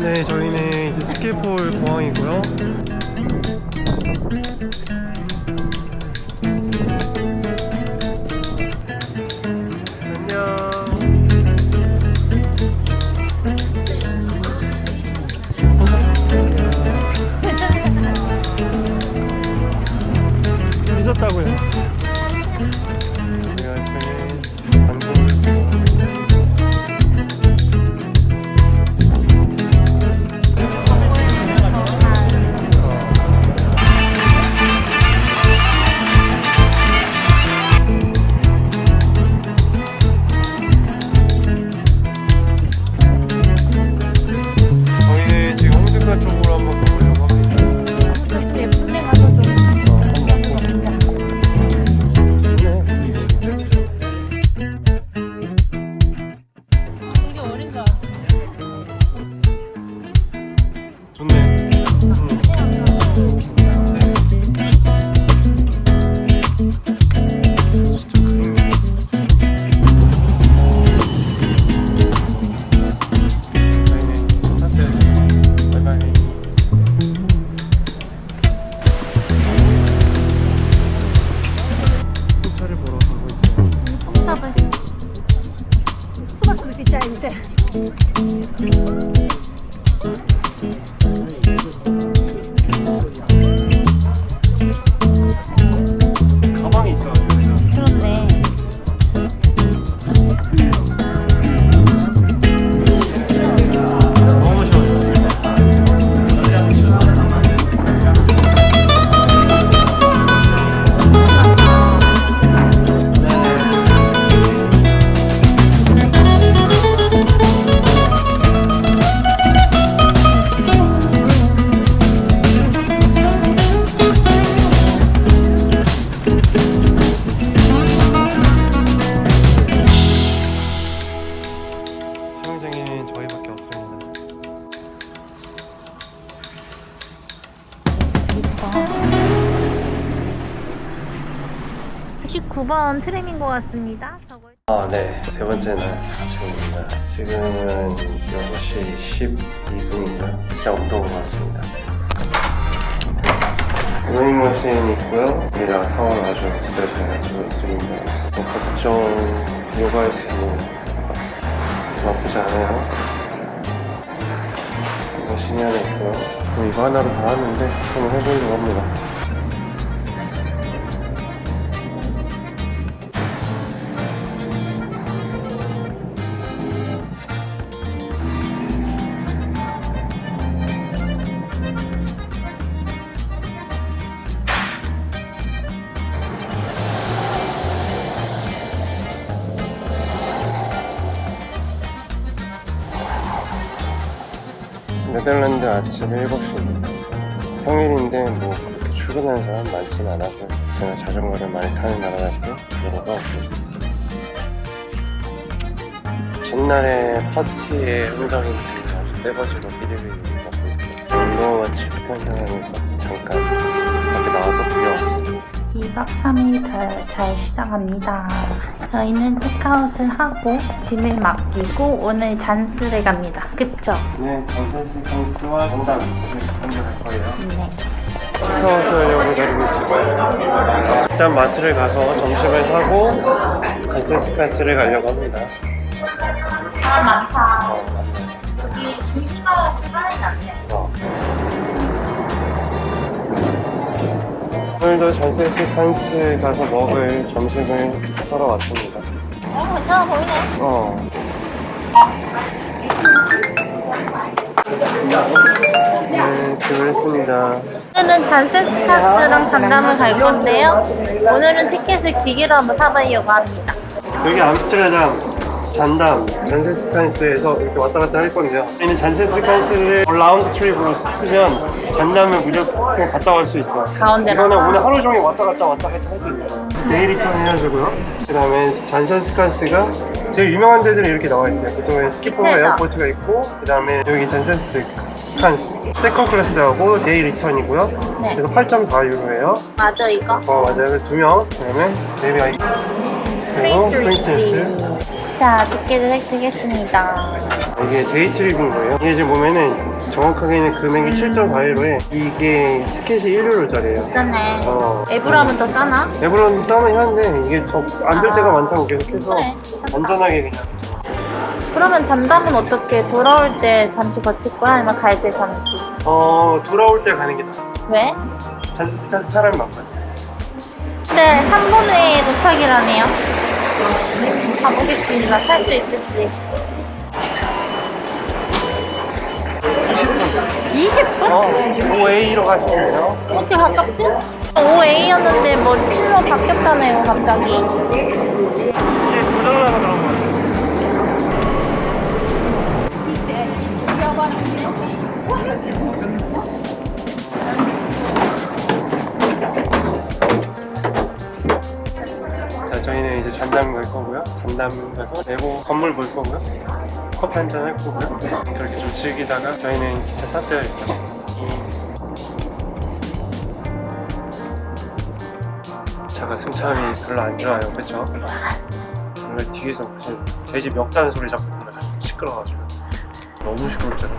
네, 저희는 이제 스킬폴 공항이고요. 네. 세 번째 날 아침입니다. 지금은 6시 12분입니다. 진짜 운동을 왔습니다. 러닝 머신 있고요. 우리랑 상황 아주 제대로 잘 갖추고 있습니다. 뭐 각종 요가할 수 있는 나쁘지 않아요. 머신이 하나 있고요. 뭐 이거 하나로 다 하는데 한번 해보려고 합니다. 네덜란드 아침 7시입니다. 평일인데 뭐 그렇게 출근하는 사람 많진 않아서 제가 자전거를 많이 타는 나라라서 하고 있습니다. 전날에 파티에 현장인들이 아주 떼거지로 삐리삐리 먹고 운동화 치고 현장하면서 잠깐 밖에 나와서 구경했어요. 2박 3일 잘, 잘 시작합니다. 저희는 체크아웃을 하고 짐을 맡기고 오늘 잔스를 갑니다. 그쵸? 네, 칸스와 전담 함께 갈 거예요. 네. 체크아웃 하려고 기다리고 있어요. 일단 마트를 가서 점심을 사고 잔세스칸스를 가려고 합니다. 사람 많다. 오늘도 잔세스칸스 가서 먹을 점심을 사러 왔습니다. 어, 괜찮아 보이네. 어. 네, 기도했습니다. 오늘은 잔센스카스랑 잔담을 갈 건데요. 오늘은 티켓을 기계로 한번 사보려고 합니다. 여기 암스테르담, 잔담, 잔세스칸스에서 이렇게 왔다 갔다 할 건데요. 저희는 잔세스칸스를 라운드 트립으로 쓰면 잔담을 무조건 갔다 갈수 있어요. 가운데라서. 이거는 오늘 하루 종일 왔다 갔다 왔다 갔다 할 수 있는 거예요. 데이 리턴 해가지고요. 그 다음에 잔센스칸스가 제일 유명한 데들이 이렇게 나와 있어요. 보통 스키포가 밑에서. 에어포트가 있고, 그 다음에 여기 잔센스 칸스 세컨 클래스하고 데이 리턴이고요. 네. 그래서 8.4유로예요. 맞아 이거? 어 맞아요 두 명. 그다음에 데뷔 아이 그리고. 프린트리스 자, 티켓을 획득했습니다. 이게 데이 트립인 거예요. 이게 지금 보면은 정확하게는 금액이 7.4유로에 이게 티켓이 1유로짜리예요. 싸네. 어. 하면 더 싸나? 앱으로는 싸긴 한데 이게 더안될 때가 많다고 계속해서 그래, 괜찮다. 안전하게 그냥 그러면 잔담은 어떻게 돌아올 때 잠시 거칠 거야? 아니면 갈 때 잠시? 어 돌아올 때 가는 게 나아. 왜? 잔스스카스 사람이 많거든. 네, 3분 후에 도착이라네요. 가보겠습니다. 살 수 있을지. 20분? 어, OA로 가시네요. 그렇게 가깝지? 5A였는데 뭐 7로 바뀌었다네요, 갑자기. 이게 고장나서 가서 레고 건물 볼 거고요. 커피 한 잔 할 거고요. 그렇게 좀 즐기다가 저희는 기차 탔어요. 일단. 이 차가 승차감이 별로 안 좋아요. 그렇죠? 원래 뒤에서 무슨 돼지 멱다는 소리 자꾸 들려 시끄러워가지고 너무 시끄럽잖아.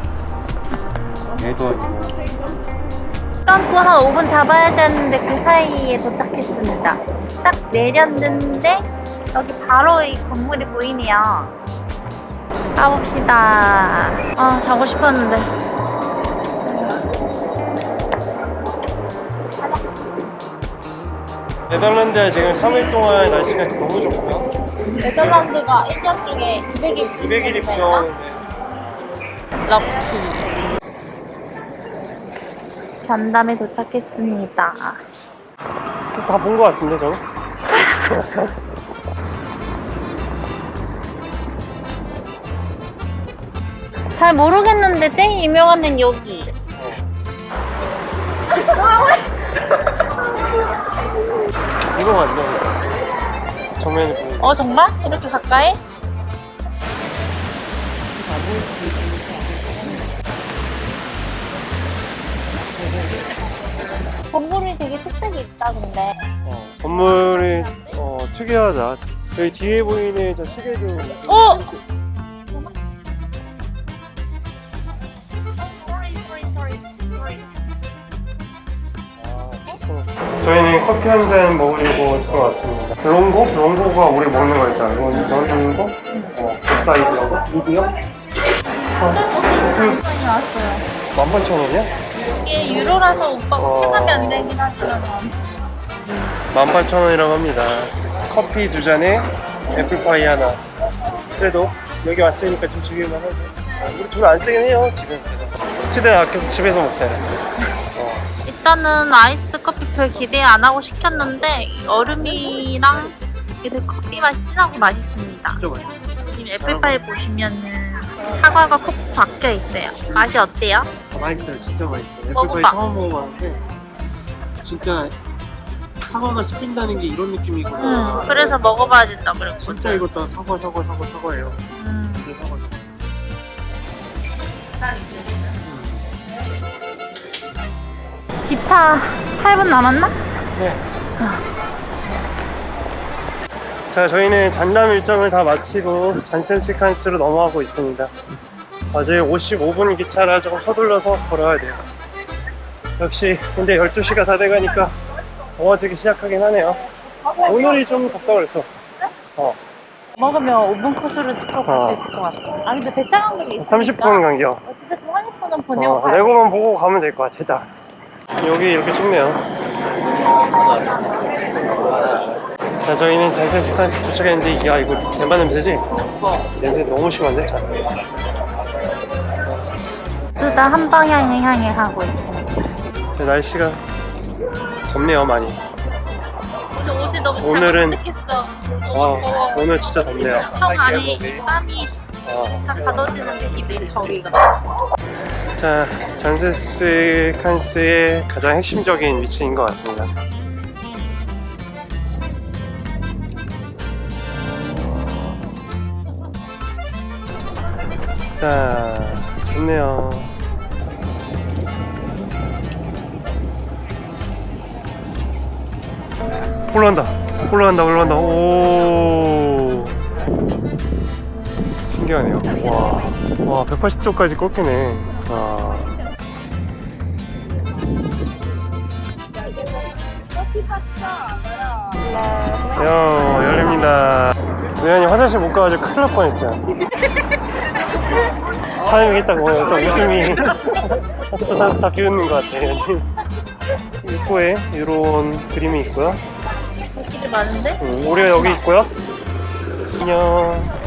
얘도 아니고 한 5분 잡아야지 했는데 그 사이에 도착했습니다. 딱 내렸는데 여기 바로 이 건물이 보이네요. 가봅시다. 아 자고 싶었는데. 네덜란드에 지금 3일 동안 날씨가 너무 좋고요. 네덜란드가 1년 중에 200일 200일이 부정하는데 럭키. 전담에 도착했습니다. 다본 것 같은데 저는? 잘 모르겠는데 제일 유명한 데는 여기. 이거 맞네. 정면에 보면 어 정말? 이렇게 가까이? 건물이 되게 특색이 있다 근데 어, 건물이 어, 특이하다. 여기 뒤에 보이는 저 시계도 어! 커피 한 잔 먹으려고 들어왔습니다. 롱고? 롱고가 우리 먹는 거였잖아. 롱, 롱고? 어, 웹사이드라고? 미디어? 어, 그 많이 나왔어요 18,000원이야? 이게 유로라서 오빠 어. 체감이 안 되긴 하지만 18,000원이라고 합니다. 커피 두 잔에 애플파이 하나. 그래도 여기 왔으니까 좀 즐길만 하죠. 우리 돈 안 쓰긴 해요, 집에서. 최대 아껴서 집에서. 어. 일단은 아이스 커피 별 기대 안 하고 시켰는데 이 얼음이랑 이게 커피 맛이 진하고 맛있습니다. 지금 애플파이 보시면은 사과가 콕 박혀 있어요 맛이 어때요? 맛있어요, 진짜 맛있어요. 먹어봐. 애플파이 처음 먹어봤는데 진짜 사과가 씹힌다는 게 이런 느낌이구나. 음, 그래서 먹어봐야 된다 그랬거든. 진짜 다 사과, 사과, 사과, 사과예요. 음, 기차 8분 남았나? 네. 자, 저희는 잔담 일정을 다 마치고 잔센스칸스로 넘어가고 있습니다. 아, 저희 55분 기차라 조금 서둘러서 걸어야 돼요. 역시, 근데 12시가 다 돼가니까 더워지기 시작하긴 하네요. 오늘이 좀 덥다 그랬어. 어, 먹으면 5분 코스로 찍고 갈 수 어. 있을 것 같아. 아 근데 배짱 간격이 있으니까 30분 간격. 어쨌든 30분은 보내고 어, 가야 돼. 레고만 보고 가면 될 것 같아, 딱. 여기 이렇게 찍네요. 자, 저희는 잔센스칸스 도착했는데, 야, 이거 개만 냄새지? 냄새 너무 심한데? 둘 다 한 방향을 향해 가고 있습니다. 자, 날씨가 덥네요, 많이. 오늘 옷이 너무 오늘은- 잘못했어. 어, 너무 더워. 오늘 진짜 덥네요. 청 안에 이 땀이 어. 다 가둬지는 느낌의 더위가. 자, 잔센스칸스의 가장 핵심적인 위치인 것 같습니다. 자, 좋네요. 올라간다. 올라간다. 올라간다. 오. 신기하네요. 와, 와 180도까지 꺾이네. 와. 야, 열립니다. 우연히 화장실 못 가가지고 큰일 날 뻔했죠. 보면 또 웃음이 다, 다 비웃는 것 같아요. 입구에 이런 그림이 있고요. 인기도 많은데? 음, 우리가 여기 있고요. 안녕.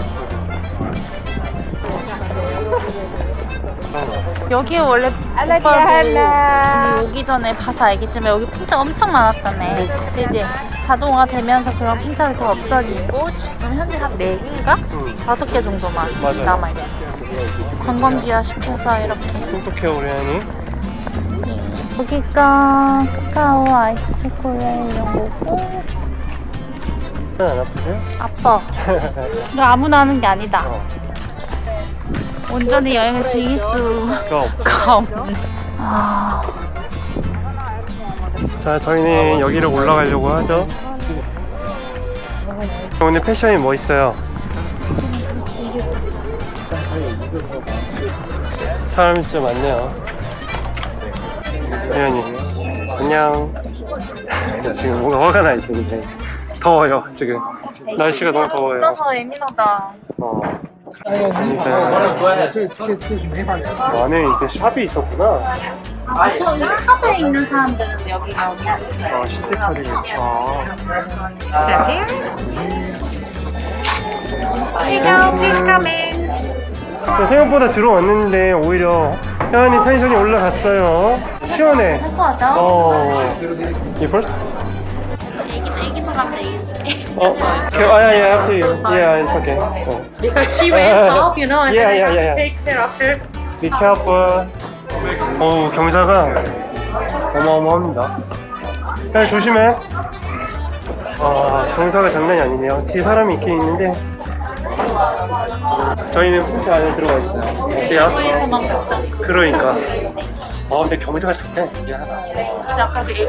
여기 원래 오빠도 오기 전에 봐서 알겠지만 여기 풍차 엄청 많았다네. 근데 이제 자동화 되면서 그런 풍차가 더 없어지고 지금 현재 한 4개인가? 음, 5개 정도만 맞아요. 남아있어. 관광지화 시켜서 이렇게. 똑똑해 우리 한이. 여기가 카카오 아이스 초콜릿 이런 거고. 안 아프세요? 아빠. 이거 아무나 하는 게 아니다. 어, 온전히 여행을 즐길 그거 없어. 수가 없는. 아. 자, 저희는 여기를 올라가려고 하죠. 오늘 패션이 뭐 있어요? 사람이 진짜 많네요. 우연히. 안녕. 지금 뭔가 화가 나 있어, 근데. 더워요, 지금. 날씨가 너무 더워요. 진짜서 예민하다. 어. 그러니까 안에 이제 샵이 있었구나. 보통 이 카드에 있는 사람들은 여기 나오면 아, 시티카리. 아. Hello, please come in. 그 생각보다 들어왔는데 오히려 혜연이 텐션이 올라갔어요. 시원해. 할거 같아? 어. You first? 어. Okay, oh, yeah, yeah, after you. Yeah, it's okay. 어. Because she went off, you know, and Yeah, then yeah, I have yeah, yeah. to take care of her. Be careful. 어우, 경사가 어마어마합니다. 야, 조심해. 아, 경사가 장난이 아니네요. 뒤에 사람이 있긴 있는데. 저희는 풍차 안에 들어가 있어요. 어때요? 거기서만 봤다. 그러니까. 아, 근데 경사가 장난 아니야. 아까 그 애기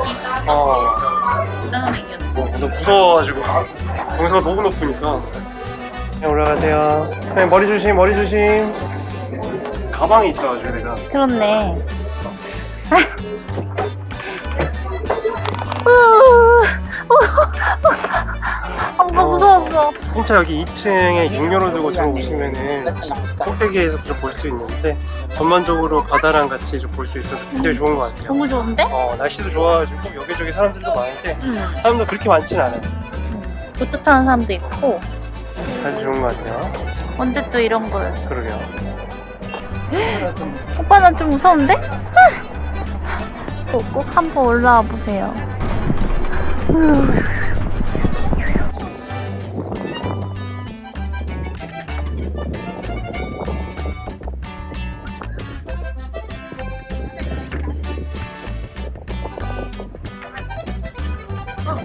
어. 대단한 애기였어. 어, 너 무서워가지고 경사가 너무 높으니까 그냥 올라가세요 그냥 머리 조심 머리 조심 가방이 있어가지고 내가 그렇네. 풍차 여기 2층에 육료로 들고 들어오시면은 꼭대기에서 좀 볼 수 있는데 전반적으로 바다랑 같이 좀 볼 수 있어서 굉장히 좋은 것 같아요 너무 좋은데? 어, 날씨도 좋아가지고 여기저기 사람들도 많은데 응. 사람도 그렇게 많진 않아요 보트 타는 사람도 있고 아주 좋은 것 같아요 언제 또 이런 걸? 그러게요 오빠 나 좀 무서운데? 꼭, 꼭 한번 올라와 보세요.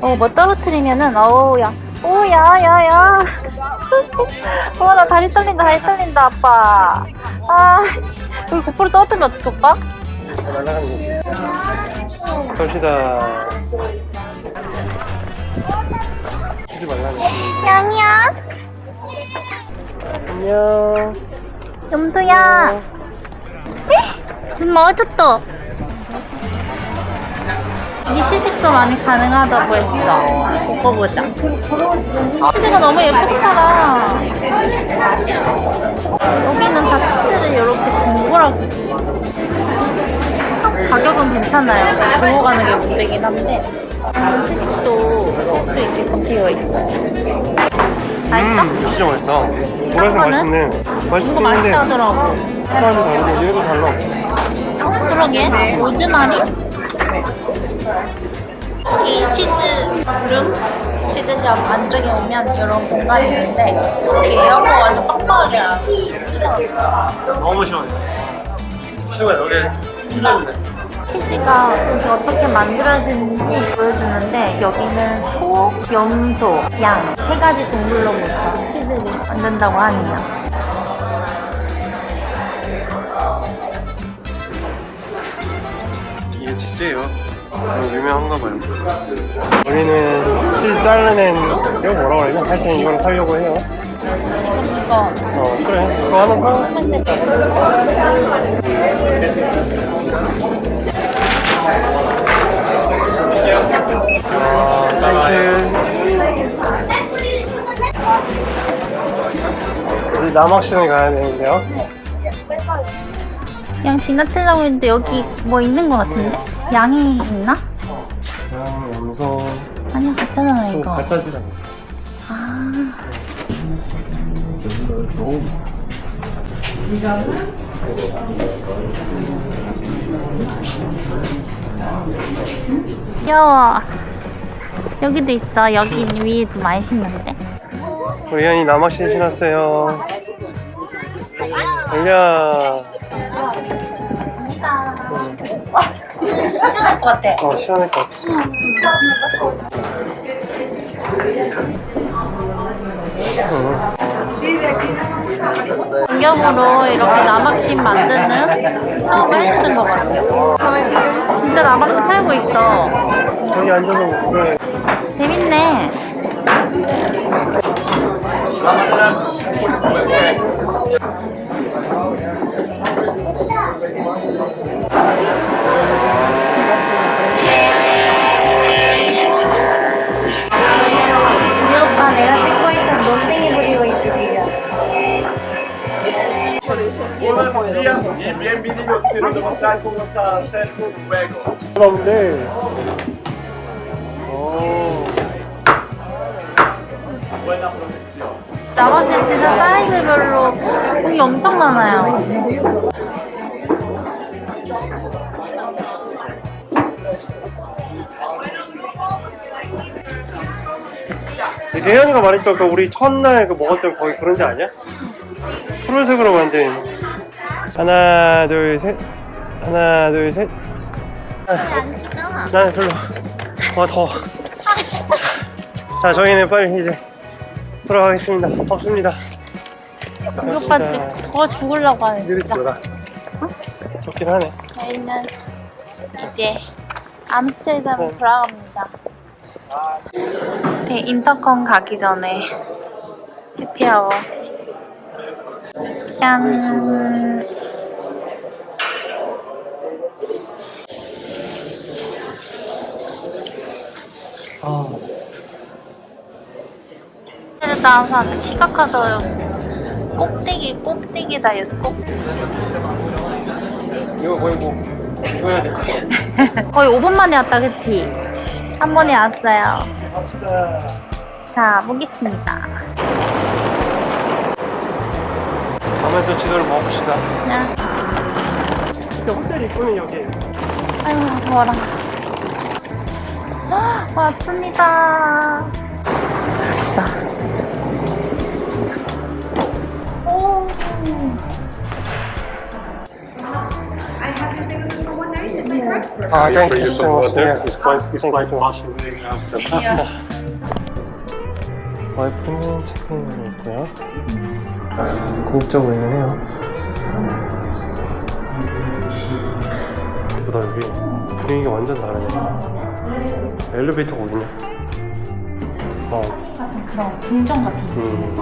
어, 뭐 떨어뜨리면은, 어우, 야. 오, 야, 야, 야. 어, 나 다리 떨린다, 다리 떨린다, 아빠. 아, 여기 고프로 떨어뜨리면 어떡해, 오빠? 날아가는 거 갑시다 하지 말라는 거 양이야. 안녕 염도야. 엄마 어졌어. 이 시식도 많이 가능하다고 했어. 오빠 보자. 치즈가 너무 예쁘더라. 여기는 다 치즈를 이렇게 동그랗게. 가격은 괜찮아요. 보고 가는 게 문제긴 한데. 시식도 수 있게끔 되어 있어요. 맛있어? 음, 진짜 맛있다. 보라색? 맛있네. 이거 맛있긴 맛있다 한데. 색깔이 다르고 얘도 달라. 그러게 로즈마리? 이 치즈 룸 치즈샵 안쪽에 오면 이런 공간이 있는데 이렇게 에어컨 완전 빡빡하게 너무 시원해. 시원해. 여기. 치즈가 이게 어떻게 만들어지는지 보여주는데 여기는 소, 염소, 양 세 가지 동물로부터 치즈를 만든다고 하네요. 이게 치즈예요. 너무 유명한가 봐요. 여기는 치즈 자르는 이거 뭐라고 그러냐? 하여튼 이걸 사려고 해요. 이거. 어 그래 그거 하나 사한 세트. 땡큐 우리 남학시장 가야 되는데요 그냥 지나치려고 했는데 여기 뭐 있는 것 같은데? 양이 있나? 양 염소 아니야 가짜잖아 또 이거. 가짜지다 아. 귀여워. 여기도 있어. 여기 위에도 많이 신는데. 우리 현이 남학시 신었어요 달려 시원할 것 같아. 어 시원할 것 같아 공격으로 이렇게 남학신 만드는 수업을 해주는 것 같아. 진짜 남학신 팔고 있어. 저기 앉아서 먹어요 재밌네. Demasiado como a hacer un juego. 그런데 오 Buena protección. 남학신 진짜 사이즈별로 공이 엄청 많아요. 이게 혜연이가 말했던 그 우리 첫날 그 먹었던 거기 그런 데 아니야? 푸른색으로 만든 하나 둘셋. 하나 둘셋. 나는 별로. 와 더워. 자 저희는 빨리 이제 돌아가겠습니다. 덥습니다. 우리 오빠 더워 죽으려고 하네 느리 진짜. 돌아 좋긴 하네. 저희는 이제 암스테르담에 돌아갑니다. 네, 인터컨 가기 전에 해피아워. 짠. 아 암스테르담 사람들 키가 커서 꼭대기 꼭대기다 해서 꼭 이거 거의 뭐 해야 돼 거의 5분 만에 왔다 그치? 한 번에 왔어요. 갑시다 자, 보겠습니다. 가면서 지도를 먹읍시다 그냥, 근데 호텔 입구는 여기 아유, 더워라. 헉, 왔습니다. 왔어. 오. 아 thank you so much yeah. It's quite, it's quite possible Amsterdam. 와이프는 체크인을 했고요. 고급져 보이긴 해요. 보다 여기 분위기가 완전 다르네. 엘리베이터가 어디냐? 어, 약간 그런 궁전 같은. 음.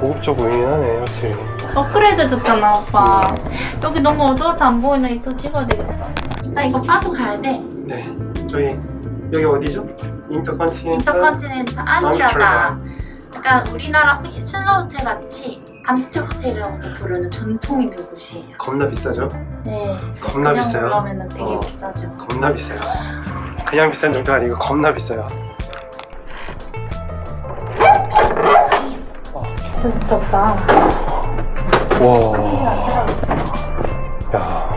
고급져 보이긴 하네, 확실히. 업그레이드 해줬잖아, 오빠. 여기 너무 어두워서 안 보이네. 이따 찍어야 되겠다. 이따 이거 빠도 가야 돼. 네, 저희 여기 어디죠? 인터컨티넨탈. 인터컨티넨탈 암스테르담. 약간 우리나라 신라 호텔 같이 암스테 호텔이라고도 부르는 전통 있는 곳이에요. 겁나 비싸죠? 네. 겁나 그냥 비싸요. 올라오면 되게 어. 비싸죠. 겁나 비싸요. 그냥 비싼 정도가 아니고 겁나 비싸요. 진짜 오빠. 와. 야.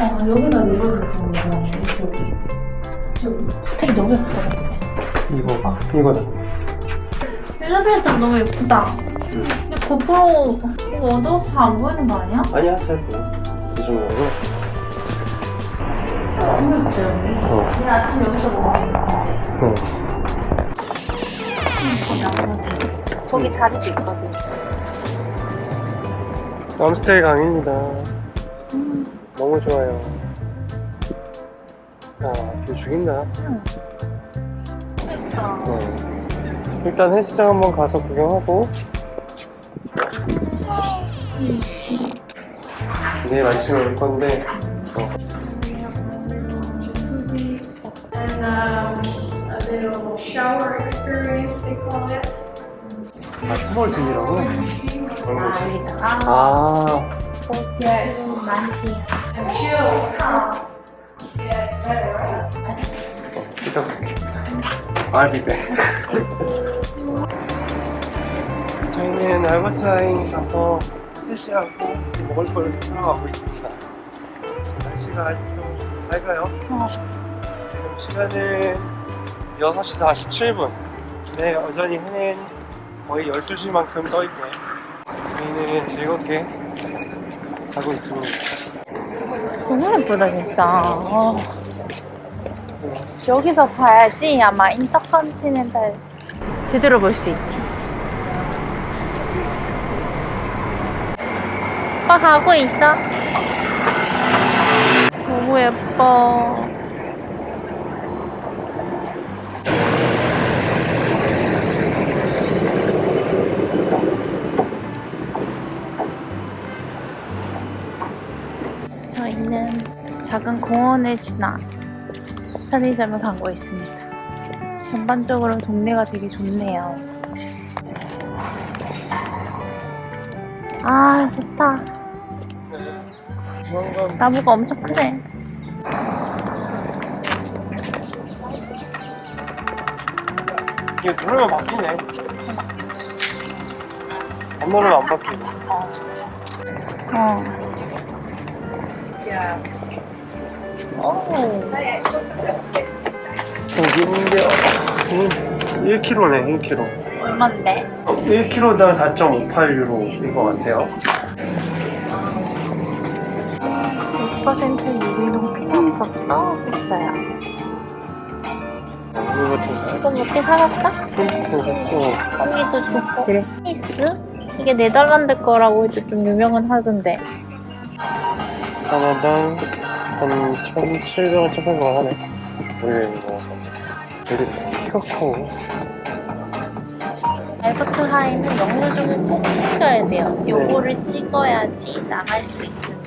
아, 거야, 이쪽이. 호텔이 너무 예쁘다. 이거 이거다. 엘리베이터 너무 예쁘다. 근데 고프로 이거 어두워서 잘 안 보이는 거 아니야? 아니야, 잘 보여. 이 정도로. 너무 예쁘죠, 여기. 어. 오늘 아침 여기서 먹었는데. 어. 저기 자리도 있거든. 암스테이 강입니다. 음, 너무 좋아요. 와, 뷰 죽인다. 응. 네. 일단 헬스장 한번 가서 구경하고 내일 아침에 올 건데 어, and um, a little shower experience, they call it. 아 스몰 짐이라고? 아, 아 Yeah, it's 맛이. a chill. 볼게 I'll be back 저희는 알버타인 가서 스시하고 먹을 걸 찾아가고 있습니다 날씨가 아직도 밝아요 어. 지금 시간은 6시 47분 네 여전히 해는 거의 12시만큼 떠있고요 저희는 즐겁게 가고 있습니다 너무 예쁘다 진짜. 어. 여기서 봐야지 아마 인터컨티넨탈 제대로 볼 수 있지. 오빠 가고 있어? 너무 예뻐. 저희는 작은 공원을 지나 편의점을 가고 있습니다. 전반적으로 동네가 되게 좋네요. 아, 좋다. 나무가 엄청 크네. 이게 누르면 바뀌네 안 누르면 안 바뀌고 어. 오. 여기인데 1kg네 1kg 얼만데? 1kg당 4.58유로 인 것 같아요 6% 유리용 피넛버터 샀어요. 이거부터 사야 이거 몇개 사갈까? 돼 언니도 좋고. 그래. 페이스? 이게 네덜란드 거라고 해도 좀 유명은 하던데. 하나당 한 1,700원, 1,800원 하네 우리 이거 되게 키가 커 알버트 하이는 영수증을 꼭 챙겨야 돼요. 요거를 찍어야지 나갈 수 있습니다.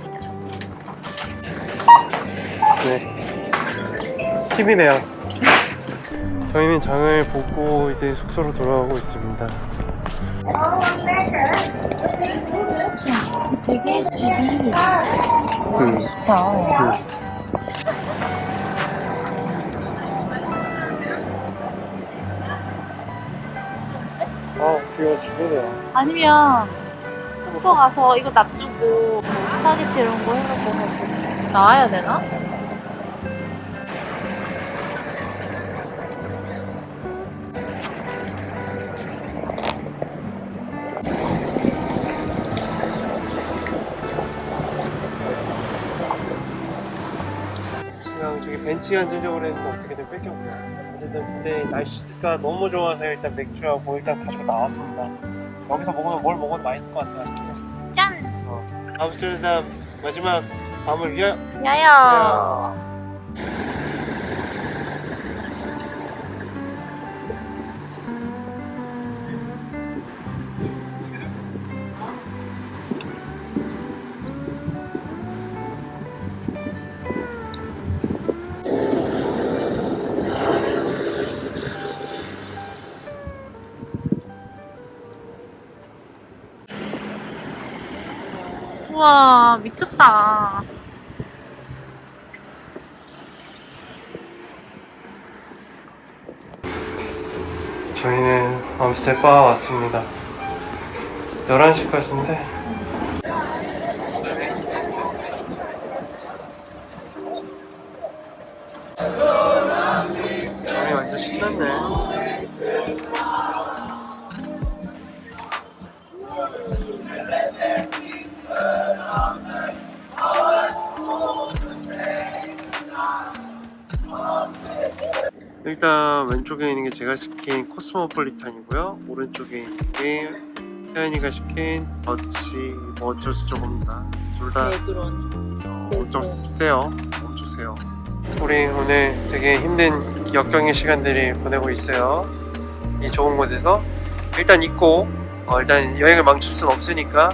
네. 팁이네요. 저희는 장을 보고 이제 숙소로 돌아가고 있습니다. 되게 집이 음. 좋다. 아, 비가 죽으네요. 아니면 숙소 가서 이거 놔두고 스파게티 이런 거 해놓고 나와야 되나? 벤치에 앉으려고 했는데 어떻게든 뺏겼고요. 어쨌든 근데 날씨가 너무 좋아서 일단 맥주하고 일단 가지고 나왔습니다. 여기서 먹으면 뭘 먹어도 맛있을 것 같아요. 짠! 어. 아무튼 마지막 밤을 위하여 야야! 미쳤다. 저희는 암스테바 왔습니다. 11시까지인데 일단 왼쪽에 있는 게 제가 시킨 코스모폴리탄이고요. 오른쪽에 있는 게 혜연이가 시킨 더치 뭐 어쩌고저쩌고입니다. 둘다 왜 그러니? 엄청 세요. 엄청 세요. 우리 오늘 되게 힘든 역경의 시간들이 보내고 있어요. 이 좋은 곳에서 일단 있고 어, 일단 여행을 망칠 순 없으니까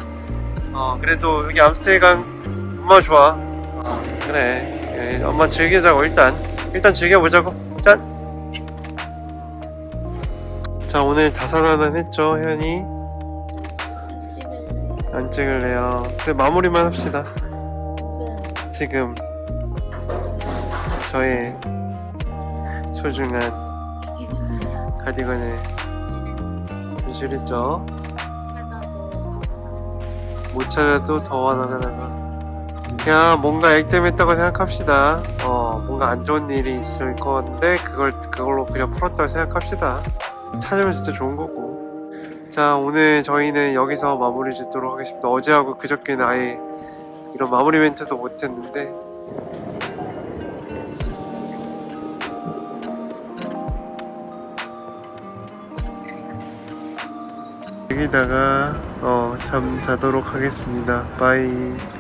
어, 그래도 여기 암스테르감 엄마 좋아. 어, 그래 예, 엄마 즐기자고 일단 일단 즐겨보자고 자 오늘 다사다난 했죠 혜연이 안 찍을래요. 근데 마무리만 합시다. 지금 저의 소중한 가디건을 분실했죠. 못 찾아도 더 하나가 그냥 뭔가 액땜했다고 생각합시다. 어, 뭔가 안 좋은 일이 있을 건데 그걸 그걸로 그냥 풀었다고 생각합시다. 찾으면 진짜 좋은 거고. 자, 오늘 저희는 여기서 마무리 짓도록 하겠습니다. 어제하고 그저께는 아예 이런 마무리 멘트도 못했는데 여기다가 어, 잠 자도록 하겠습니다. 바이.